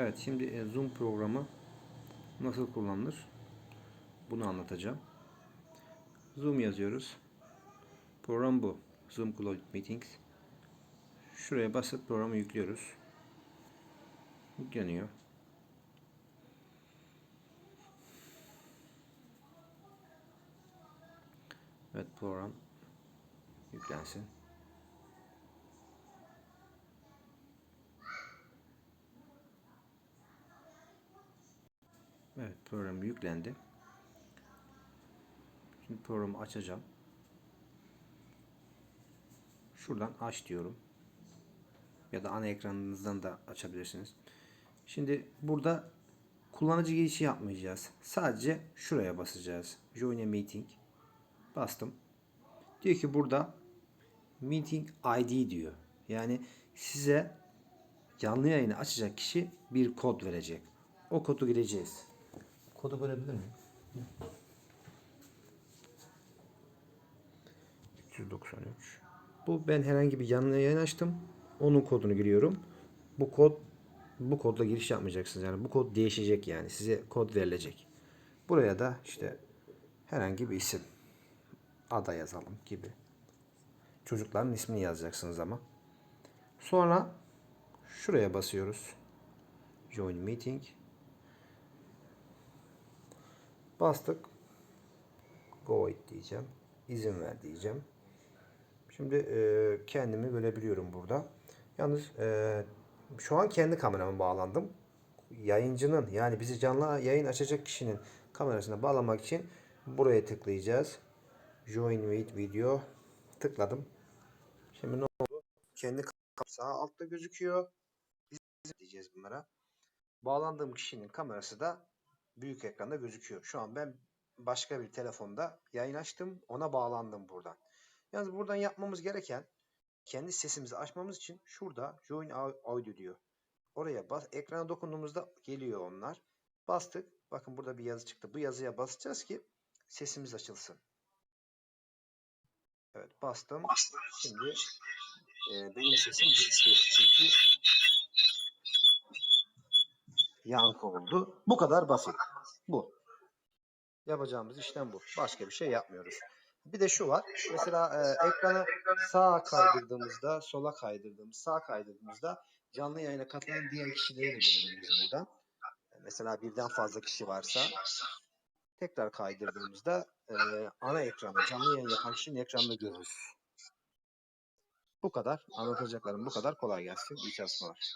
Evet şimdi e, Zoom programı nasıl kullanılır? Bunu anlatacağım. Zoom yazıyoruz. Program bu. Zoom Cloud Meetings. Şuraya basıp programı yüklüyoruz. Yükleniyor. Evet program yüklensin. Evet program yüklendi. Şimdi programı açacağım. Şuradan aç diyorum. Ya da ana ekranınızdan da açabilirsiniz. Şimdi burada kullanıcı girişi yapmayacağız. Sadece şuraya basacağız. Join a meeting. Bastım. Diyor ki burada meeting ID diyor. Yani size canlı yayını açacak kişi bir kod verecek. O kodu gireceğiz. Kodu görebilir miyim? 393. Bu ben herhangi bir canlı yayın açtım. Onun kodunu giriyorum. Bu kod bu kodla giriş yapmayacaksınız. Yani bu kod değişecek yani. Size kod verilecek. Buraya da işte herhangi bir isim ada yazalım gibi. Çocukların ismini yazacaksınız ama. Sonra şuraya basıyoruz. Join meeting. Bastık. Go it diyeceğim. İzin ver diyeceğim. Şimdi e, kendimi görebiliyorum burada. Yalnız e, şu an kendi kamerama bağlandım. Yayıncının yani bizi canlı yayın açacak kişinin kamerasına bağlamak için buraya tıklayacağız. Join with video tıkladım. Şimdi ne oldu? Kendi sağ altta gözüküyor. Biz diyeceğiz bunlara. Bağlandığım kişinin kamerası da büyük ekranda gözüküyor. Şu an ben başka bir telefonda yayın açtım. Ona bağlandım buradan. Yalnız buradan yapmamız gereken kendi sesimizi açmamız için şurada Join Au- Audio diyor. Oraya bas, ekrana dokunduğumuzda geliyor onlar. Bastık. Bakın burada bir yazı çıktı. Bu yazıya basacağız ki sesimiz açılsın. Evet bastım. Şimdi e, benim sesim gitti. Çünkü yankı oldu. Bu kadar basit. Bu. Yapacağımız işlem bu. Başka bir şey yapmıyoruz. Bir de şu var. Mesela e, ekranı sağa kaydırdığımızda, sola kaydırdığımız, sağa kaydırdığımızda canlı yayına katılan diğer kişileri de görebiliriz buradan. Mesela birden fazla kişi varsa tekrar kaydırdığımızda e, ana ekranı, canlı yayın yapan kişinin ekranını görürüz. Bu kadar. Anlatacaklarım bu kadar. Kolay gelsin. İyi çalışmalar.